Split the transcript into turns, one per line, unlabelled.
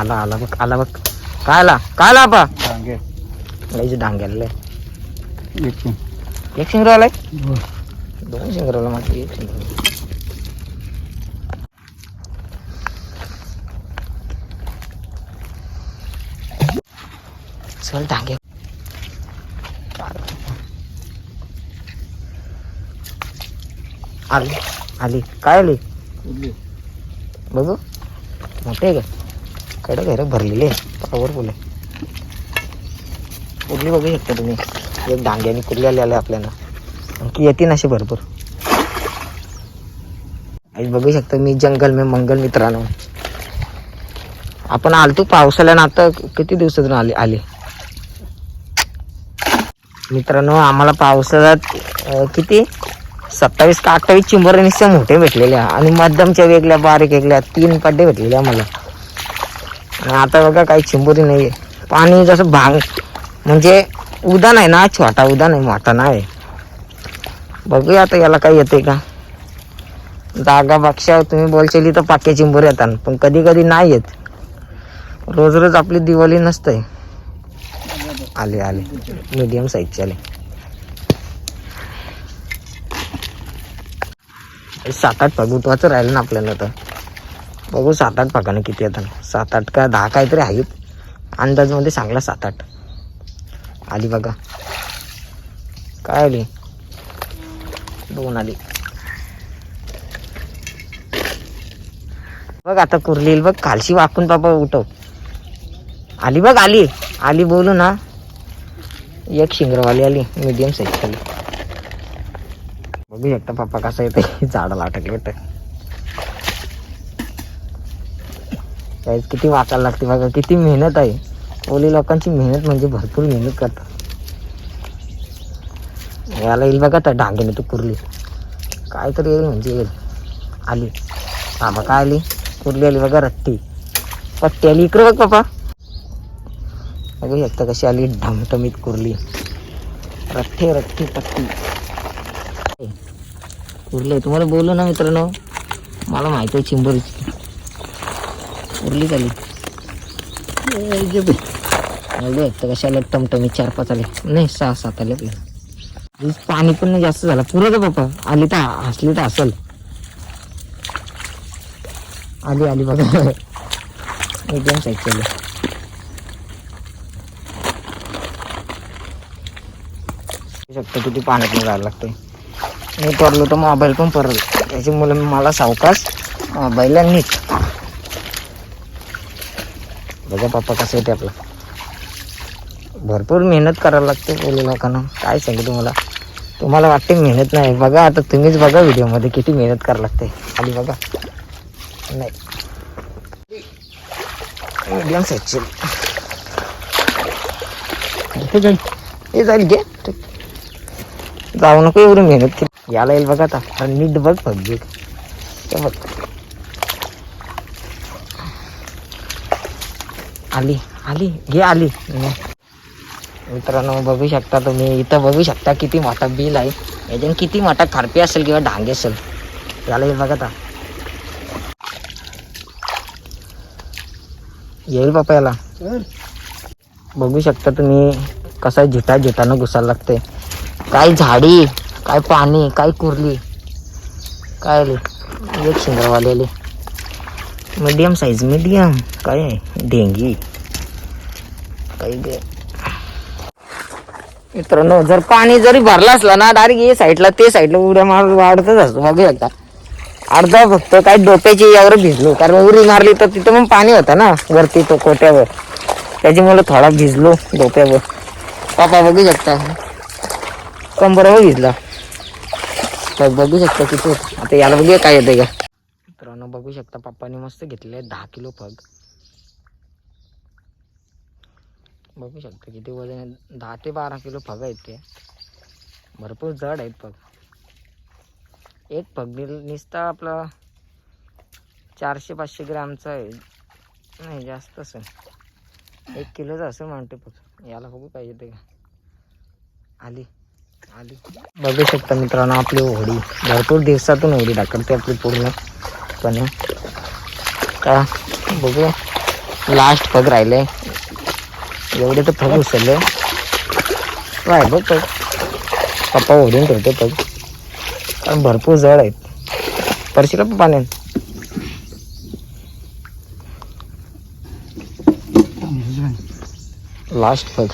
आला आला बघ आला बघ. काय आला? काय आला आपा?
डांगे.
लयच डांग्याला
एक
शिंगर आलाय दोन शिंगराला माझं एक शिंगर चल डांगे. आली आली. काय आली? बघू. मोठे का? कडक आहे रे भरलेली आहे. पॉवरफुल आहे कुठली बघू शकता तुम्ही. एक डांग्याने कुठली आले आपल्याला. आणखी येतील अशी भरपूर. आज बघू शकता मी जंगल मे मंगल मित्रांनो. आपण आलतो पावसाळ्यानं आता किती दिवसातून आले आले? मित्रांनो आम्हाला पावसाळ्यात किती? सत्तावीस का अठ्ठावीस चिंबर निश्चय मोठे भेटलेले आणि मध्यमच्या वेगळ्या बारीक वेगळ्या तीन पड्डे भेटलेले आम्हाला. आणि आता बघा काही चिंबोरी नाही आहे पाणी जसं भांग म्हणजे उदान आहे ना छोटा उदान आहे मोठा नाही बघूया आता याला काही येते का. जागा बक्षा तुम्ही बोलचेली तर पाक्या चिंबोरी येतात पण कधी कधी नाही येत. रोज रोज आपली दिवाळी नसते. आले आले. मीडियम साईजचे आले. सात आठ पगुतवाचं राहिलं ना आपल्याला तर. बघू सात आठ पाकानं किती येतात सात आठ का दहा काहीतरी आहेत. अंदाजमध्ये सांगला सात आठ आली बघा. काय आली? दोन आली. बघ आता कुर्ली येईल बघ खालशी वाकून बाबा उठव. आली बघ आली. आली बोलू ना. एक शिंगरवाली आली मीडियम साईज आली बघू शकता पप्पा कसं येतं झाडाला अटकले वाटतं साईज किती वाचायला लागते बघा किती मेहनत आहे. ओली लोकांची मेहनत म्हणजे भरपूर मेहनत करतात. याला येईल बघा त्या डांगेने तू कुरली. काय तरी येईल म्हणजे येईल. आली. बाबा काय आली? कुरली आली बघा रट्टी. पट्टी आली. इकडे बघ पापा बघू शकता कशी आली? ढमटमीत कुरली. रट्टे रट्टी पट्टी. कुरली तुम्हाला बोलू ना मित्रांनो? मला माहिती आहे चिंबरीची. उरली झाली. एवढं एकटं कशाला टमटमी चार पाच आले? नाही सहा सात आले आपल्याला पाणी पण नाही जास्त झालं. पुरं का बाप्पा आली तर हसली तर असल. आली आली बघा. एकदम साईड चालू. शकतो किती पाण्यात जायला लागतंय. मी पडलो तर मोबाईल पण परल त्याच्यामुळे मला सावकाश मोबाईल नीट बघा पप्पा कसं येते आपलं. भरपूर मेहनत करायला लागते बोलू लोकांना काय सांगू तुम्हाला? तुम्हाला वाटते मेहनत नाही. बघा आता तुम्हीच बघा व्हिडिओमध्ये किती मेहनत करायला लागते. खाली बघा. नाही. मीडियम साईजची हे जाईल घे. जाऊ नको एवढी मेहनत केली. याला येईल बघा आता. नीट बघ बघ बघ. आली आली घे आली. मित्रांनो बघू शकता तुम्ही इथं बघू शकता किती मोठा बिल आहे. याच्यानं किती मोठा खारपी असेल किंवा डांगे असेल. याला येईल बघा येईल बापा याला. बघू शकता तुम्ही कसा झिटा झिटानं घुसायला लागते काय झाडी काय पाणी काय कुरली. काय आली? एक शिंगरवाले आले. Medium size medium. काय आहे? डेंगी. काही गे मित्रांनो जर पाणी जरी भरला असला ना डायरेक्ट ये साईडला ते साईडला उड्या मार वाढतच असतो. बघू शकता अर्धा फक्त काय डोप्याची यावर भिजलो. कारण उरी मारली तर तिथं मग पाणी होतं ना वरती तो कोट्यावर. त्याच्यामुळे थोडा भिजलो डोप्यावर. पापा बघू शकता. कंबरावर भिजला. बघू शकता किती आता याला बघूया काय येतं का. मित्रांनो बघू शकता पप्पाने मस्त घेतलेले आहे दहा किलो फग. बघू शकता किती वजन आहे. दहा ते बारा किलो फग आहेत ते. भरपूर जड आहेत फग. एक फग निसता आपला चारशे पाचशे ग्रॅमचं आहे. नाही जास्त असेल. एक किलोचं असं म्हणते फग. याला बघू पाहिजे ते. का आली. आली. बघू शकता मित्रांनो आपली होडी. भरपूर दिवसातून होडी दाखवते आपली पूर्ण. पण का? बघू. लास्ट पग राहिले. एवढे तर पग उचलले. बघ पग. पप्पा ओढून ठेवते पग. कारण भरपूर जड आहेत. परशीला पण पाण्यात लास्ट पग.